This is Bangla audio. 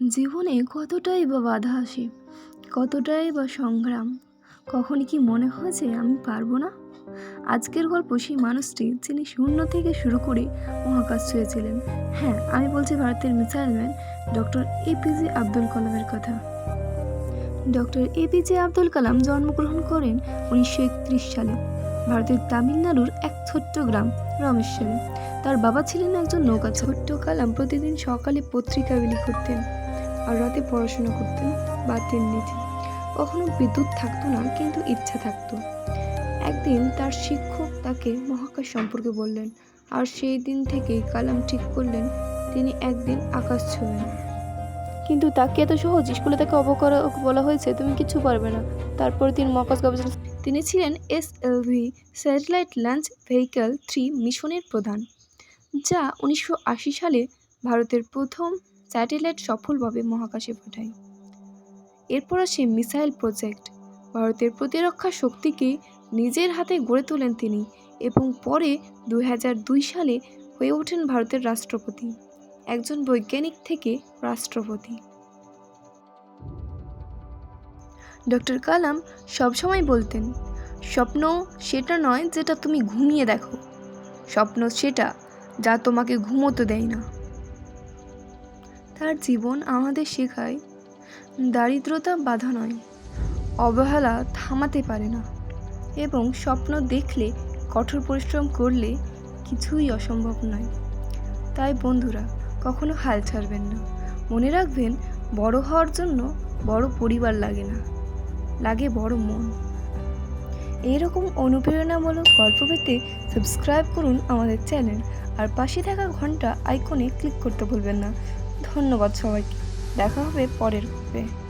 জীবনে কতটাই বা বাধা আসে, কতটাই বা সংগ্রাম, কখনই কি মনে হয়েছে আমি পারব না? আজকের গল্প সেই মানুষটি যিনি শূন্য থেকে শুরু করে মহাকাশ ছুঁয়েছিলেন। হ্যাঁ আমি বলছি ভারতের missile man doctor APJ Abdul কালামের কথা। ডক্টর এপিজে আব্দুল কালাম জন্মগ্রহণ করেন উনিশশো একত্রিশ সালে ভারতের তামিলনাড়ুর এক ছোট্ট গ্রাম, রমেশ্বরে। তার বাবা ছিলেন একজন নৌকা ছোট্ট কালাম প্রতিদিন সকালে পত্রিকা বিলি করতেন। আর রাতে পড়াশোনা করতেন বাতের নিচে কখনো বিদ্যুৎ থাকতো না কিন্তু ইচ্ছা থাকতো। একদিন তার শিক্ষক তাকে মহাকাশ সম্পর্কে বললেন আর সেই দিন থেকেই কালাম ঠিক করলেন তিনি একদিন আকাশ ছুঁবেন কিন্তু তাকে এত সহজ স্কুলে তাকে অবকরা বলা হয়েছে তুমি কিছু পারবে না। তারপর তিনি মহাকাশ গবেষণা তিনি ছিলেন S LV satellite launch vehicle three মিশনের প্রধান যা উনিশশো আশি সালে ভারতের প্রথম স্যাটেলাইট সফলভাবে মহাকাশে পাঠায়। এরপর আসে মিসাইল প্রজেক্ট, ভারতের প্রতিরক্ষা শক্তিকে নিজের হাতে গড়ে তোলেন তিনি এবং পরে দুই সালে হয়ে ওঠেন ভারতের রাষ্ট্রপতি, একজন বৈজ্ঞানিক থেকে রাষ্ট্রপতি। ডক্টর কালাম সবসময় বলতেন, স্বপ্ন সেটা নয় যেটা তুমি ঘুমিয়ে দেখো। স্বপ্ন সেটা যা তোমাকে ঘুমোতে দেয় না। তার জীবন আমাদের শেখায়, দারিদ্রতা বাধা নয়, অবহেলা থামাতে পারে না এবং স্বপ্ন দেখলে, কঠোর পরিশ্রম করলে কিছুই অসম্ভব নয়। তাই বন্ধুরা, কখনো হাল ছাড়বেন না। মনে রাখবেন, বড় হওয়ার জন্য বড় পরিবার লাগে না, লাগে বড় মন। এইরকম অনুপ্রেরণামূলক গল্প পেতে সাবস্ক্রাইব করুন আমাদের চ্যানেল আর পাশে থাকা ঘণ্টা আইকনে ক্লিক করতে ভুলবেন না। ধন্যবাদ সবাইকে। দেখা হবে পরের গল্পে